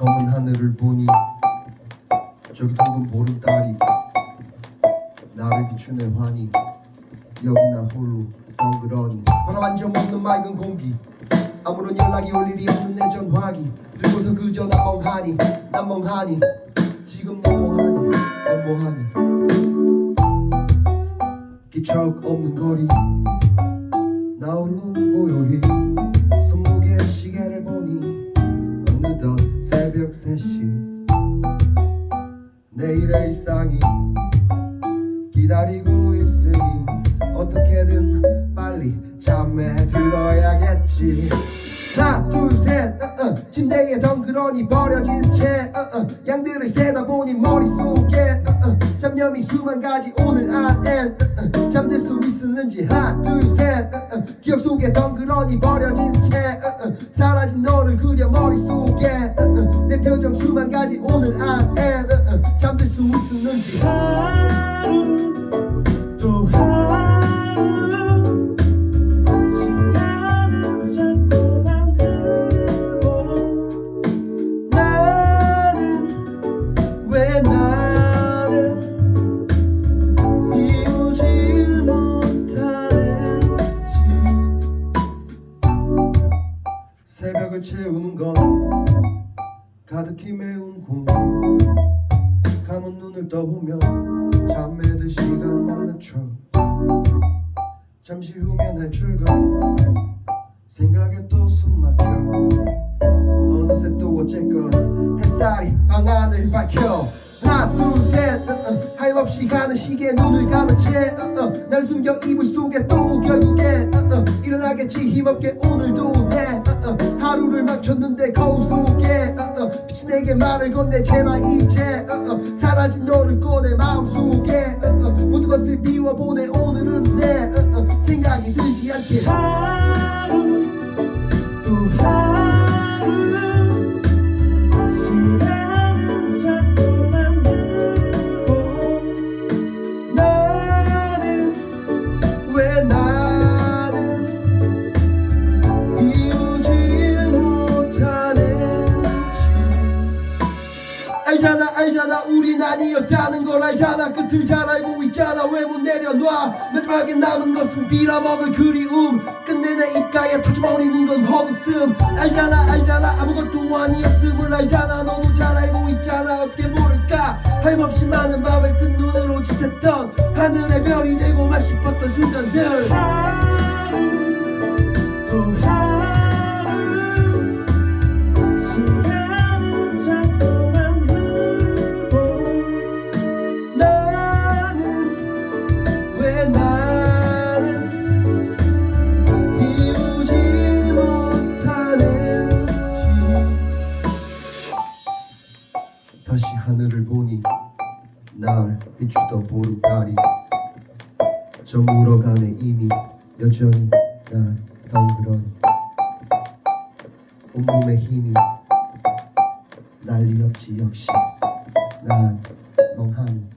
검은 하늘을 보니 저기 둥근 보름달이 나를 비추네 환히 여기 나 홀로 덩그러니 바람 한점 없는 맑은 공기 아무런 연락이 올 일이 없는 내 전화기 들고서 그저 난 멍하니 난 멍하니 지금 넌 뭐하니 넌 뭐하니 기척 없는 거리 나 홀로 내일의 일상이 기다리고 있으니 어떻게든 빨리 잠에 들어야겠지 하나 둘셋 어, 어. 침대에 덩그러니 버려진 채 어, 어. 양들을 세다 보니 머릿속에 어, 어. 잡념이 수만 가지 오늘 안엔 어, 어. 잠들 수 있었는지 하나 둘셋 어, 어. 기억 속에 덩그러니 버려진 채 어, 어. 사라진 너를 그려 머릿속에 어, 어. 내 표정 수만 가지 오늘 안엔 수 있었는지 하루 또 하루 시간은 자꾸만 흐르고 나는 왜 나를 이루지 못하는지. 새벽을 채우는 건 가득히 메운 공기 감은 눈을 떠보면 잠에 들 시간만 늦춰 잠시 후면 날 출근 생각에 또 숨 막혀. 어느새 또 어쨌건 햇살이 방 안을 밝혀. 하나 둘셋 어, 어, 하염없이 가는 시계에 눈을 감은 채날 숨겨 이불 속에 또 결국에 어, 어, 일어나겠지. 힘없게 오늘도 내 어, 어, 하루를 맞췄는데 거울 속에 빛이 내게 말을 건네. 제발 이제. 사라진 너를 꺼내 마음속에. 모든 것을 비워보내. 오늘은 내. 생각이 들지 않게 알잖아 알잖아. 우린 아니었다는 걸 알잖아. 끝을 잘 알고 있잖아 왜 못 내려놔? 마지막에 남은 것은 빌어먹을 그리움. 끝내 내 입가에 터져버리는 건 허구슴. 알잖아 알잖아. 아무것도 아니었음을 알잖아. 너도 잘 알고 있잖아 어떻게 모를까? 하염없이 많은 밤을 뜬 눈으로 지샜던 하늘의 별이 되고만 싶었던 하늘을 보니 날 비추던 보름달이 저 물어가네 이미 여전히 난 덩그러니 온몸에 힘이 난리 없지 역시 난 멍하니